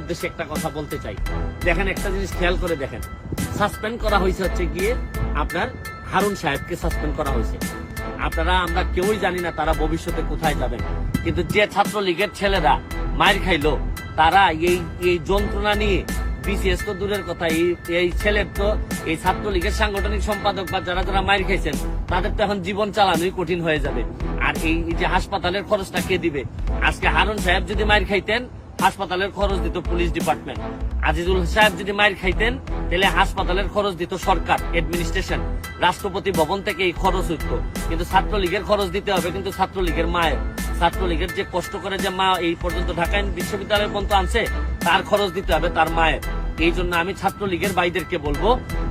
উদ্দেশ্যে একটা কথা বলতে চাই। দেখেন, একটা জিনিস খেয়াল করে দেখেন। সাসপেন্ড করা হয়েছে হচ্ছে গিয়ে আপনার হারুন সাহেবকে সাসপেন্ড করা হয়েছে। আপনারা, আমরা কেউই জানি না তারা ভবিষ্যতে কোথায় যাবেন। কিন্তু যে ছাত্রলীগের ছেলেরা মায়ের খাইলো, তারা এই এই যন্ত্রণা নিয়ে বিসিএস তো দূরের কথা, এই এই ছেলের তো এই ছাত্রলীগের সাংগঠনিক সম্পাদক বা যারা যারা মায়ের খাইছেন, তাদের তো এখন জীবন চালানোই কঠিন হয়ে যাবে। আর এই যে হাসপাতালের খরচটা কে দিবে? আজকে হারুন সাহেব যদি মায়ের খাইতেন হাসপাতালের খরচ দিত পুলিশ ডিপার্টমেন্ট। আজিজুল সাহেব যদি মায়ের খাইতেন, তাহলে হাসপাতালের খরচ দিত সরকার অ্যাডমিনিস্ট্রেশন রাষ্ট্রপতি ভবন থেকে এই খরচ হইত। কিন্তু ছাত্রলীগের খরচ দিতে হবে কিন্তু ছাত্রলীগের মায়ের। ছাত্রলীগের যে কষ্ট করে যে মা এই পর্যন্ত ঢাকা বিশ্ববিদ্যালয় পর্যন্ত আনছে, তার খরচ দিতে হবে তার মায়ের। এই জন্য আমি ছাত্রলীগের ভাইদেরকে বলব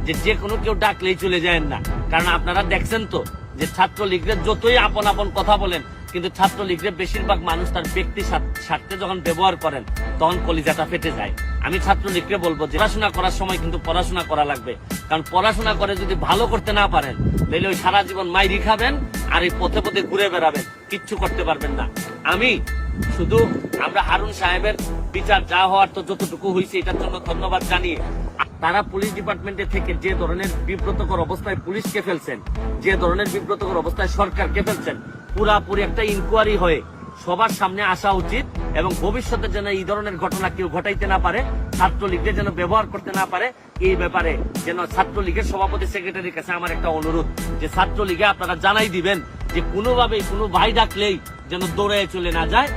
যে যে কোনো কেউ ডাকলেই চলে যায় না। কারণ আপনারা দেখছেন তো যে ছাত্রলীগের যতই আপন আপন কথা বলেন কিন্তু ছাত্রলীগের বেশিরভাগ মানুষ তার ব্যক্তি স্বার্থে যখন ব্যবহার করেন, তখন কলিজাটা ফেটে যায়। আমি ছাত্রলীগকে বলব যে পড়াশোনা করার সময় কিন্তু পড়াশোনা করা লাগবে। কারণ পড়াশোনা করে যদি ভালো করতে না পারেন, তাহলে ওই সারা জীবন মাইরি খাবেন আর এই পথে পথে ঘুরে বেড়াবেন, কিচ্ছু করতে পারবেন না। আমি শুধু আমরা হারুন সাহেবের বিচার যা হওয়ার তো যতটুকু হয়েছে এটার জন্য ধন্যবাদ জানিয়ে, তারা পুলিশ ডিপার্টমেন্টে থেকে যে ধরনের বিব্রতকর অবস্থায় পুলিশকে ফেলছেন, যে ধরনের বিব্রতকর অবস্থায় সরকারকে ফেলছেন পুরাপুরি একটা ইনকোয়ারি হয়ে সবার সামনে আসা উচিত এবং ভবিষ্যতে যেন এই ধরনের ঘটনা কেউ ঘটাইতে না পারে, ছাত্রলীগকে যেন ব্যবহার করতে না পারে, এই ব্যাপারে যেন ছাত্রলীগের সভাপতি সেক্রেটারির কাছে আমার একটা অনুরোধ যে ছাত্রলীগে আপনারা জানাই দিবেন যে কোনোভাবেই কোনো ভাই ডাকলেই যেন দৌড়ে চলে না যায়।